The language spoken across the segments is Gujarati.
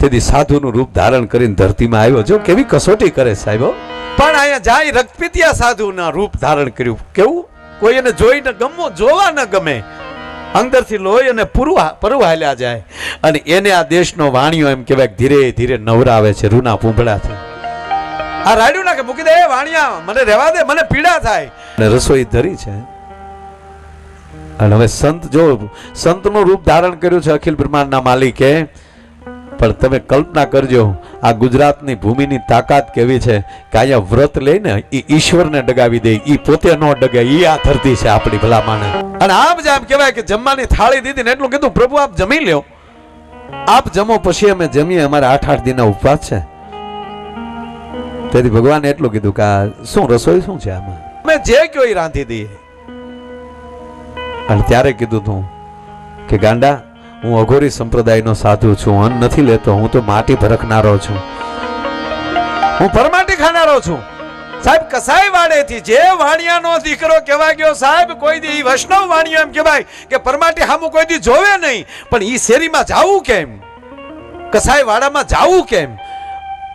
તેથી સાધુનું રૂપ ધારણ કરીને ધરતીમાં આવ્યો. જો કેવી કસોટી કરે સાહેબો પણ અહીંયા જાય રક્તપિતિયા સાધુના રૂપ ધારણ કર્યું. કેવું? કોઈ એને જોઈને ગમવો જોવા ન ગમે. અંદરથી લોહી અને પુરવા પરવાયેલા જાય. અને એને આ દેશનો વાણિયો એમ કહેવાય ધીરે ધીરે નવરાવે છે રૂના પૂંભળાથી આ રાડ્યું નાખે, મૂકી દે, એ વાણિયા, મને રહેવા દે, મને પીડા થાય. અને રસોઈ ધરી છે. અને હવે સંત, જો સંતનું રૂપ ધારણ કર્યું છે અખિલ બ્રહ્માંડના માલિકે પણ તમે કલ્પના કરજો, આ ગુજરાતની ભૂમિની તાકાત કેવી છે કે અહીંયા વ્રત લઈને એ ઈશ્વરને ડગાવી દે એ પોતે ન ડગે એ આ ધરતી છે આપણી ભલામાને. અને આમ જ આમ કહેવાય કે જમવાની થાળી દીધી ને એટલું કીધું, પ્રભુ, આપ જમી લ્યો. આપ જમો પછી અમે જમીએ, અમારે આઠ આઠ દિનના ઉપવાસ છે. તેથી ભગવાને એટલું કીધું કે શું રસોઈ શું છે આમાં? અમે જે કયો એ રાંધી દઈએ. અને ત્યારે કીધું તું કે ગાંડા હું અઘોરી સંપ્રદાયનો સાધુ છું, અન્ન નથી લેતો, હું તો માટી ભરખનારો છું. હું પરમાટી ખાનારો છું. સાહેબ, કસાઈ વાડેથી જે વાણિયાનો દીકરો કહેવાય ગયો, સાહેબ, કોઈ દી વૈષ્ણવ વાણિયો એમ કહેવાય કે પરમાટી હામું કોઈ દી જોવે નહીં, પણ ઈ શેરીમાં જાવું કેમ? કસાય વાડામાં જાવું કેમ?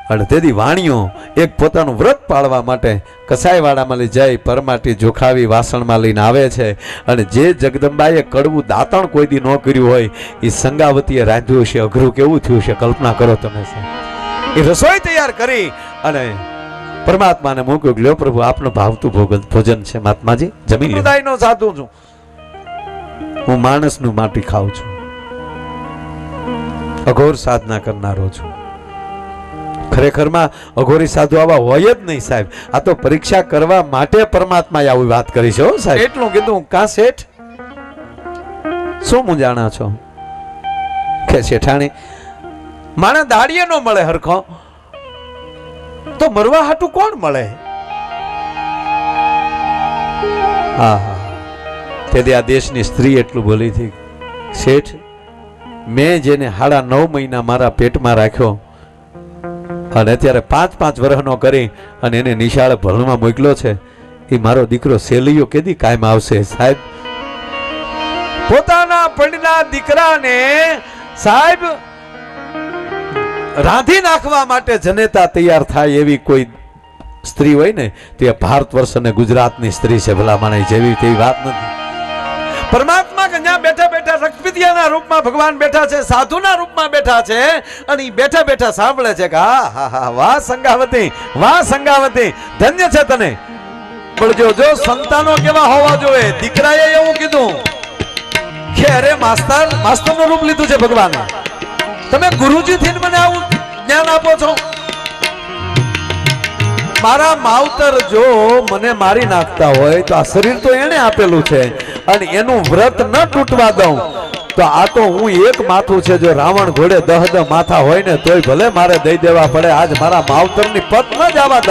અને તેથી વાણીઓ એક પોતાનું વ્રત પાળવા માટે કસાઈવાડામાં લઈ જાય પરમાટી જોખાવી વાસણમાં લઈને આવે છે. અને જે જગદંબાએ કડવું દાંતણ કોઈ દી ન કર્યું હોય એ સંગાવતીએ રાંધ્યું છે અઘરું કેવું થયું છે કલ્પના કરો તમે. એ રસોઈ તૈયાર કરી અને પરમાત્માને મૂક્યું લ્યો પ્રભુ આપનું ભાવતું ભોગન ભોજન છે મહાત્માજી જમીન હૃદયનો સાધુ છું. હું માણસનું માટી ખાઉં છું. અઘોર સાધના કરનારો છું. ખરેખરમાં અઘોરી સાધુ આવા હોય જ નહીં સાહેબ. આ તો પરીક્ષા કરવા માટે પરમાત્માએ આવી વાત કરી છે હો સાહેબ. એટલું કીધું કા શેઠ? શું મુંજાણા છો? કે શેઠાણી માણસ દાડીએ નો મળે હરખો. તો મરવા હાટું કોણ મળે? હા હા. તેથી આ દેશની સ્ત્રી એટલું બોલી હતી શેઠ મેં જેને હાડા નવ મહિના મારા પેટમાં રાખ્યો અને અત્યારે પાંચ પાંચ વર્ષનો કરી અને એને નિશાળ ભણવા મોકલ્યો છે. એ મારો દીકરો સેલીયો કેદી કાયમ આવશે સાહેબ? પોતાના પંડના દીકરાને સાહેબ રાંધી નાખવા માટે જનેતા તૈયાર થાય એવી કોઈ સ્ત્રી હોય ને, તે ભારત વર્ષ અને ગુજરાતની સ્ત્રી છે ભલા માણે જેવી તેવી વાત નથી. પરમાત્મા કે બેઠા બેઠા રક્તપિતિયાના રૂપમાં ભગવાન બેઠા છે, સાધુના રૂપમાં બેઠા છે અને બેઠા બેઠા સાંભળે છે કે, હા વાહ સંગાવતી વાહ સંગાવતી, ધન્ય છે તને. પણ જો જો સંતાનો કેવા હોવા જોઈએ? દીકરાએ એવું કીધું, કે અરે માસ્તર, માસ્તરનું રૂપ લીધું છે ભગવાન. તમે ગુરુજી થી મને આવું જ્ઞાન આપો છો. મારા માવતર જો મને મારી નાખતા હોય તો આ શરીર તો એને આપેલું છે. અને એનું વ્રત ન તૂટવા દઉં. તો આ તો હું એક માથું છે જો રાવણ ઘોડે દહ દહ માથા હોય ને તોય ભલે મારે દઈ દેવા પડે, આજ મારા માવતરની પત ન જવા દઉં.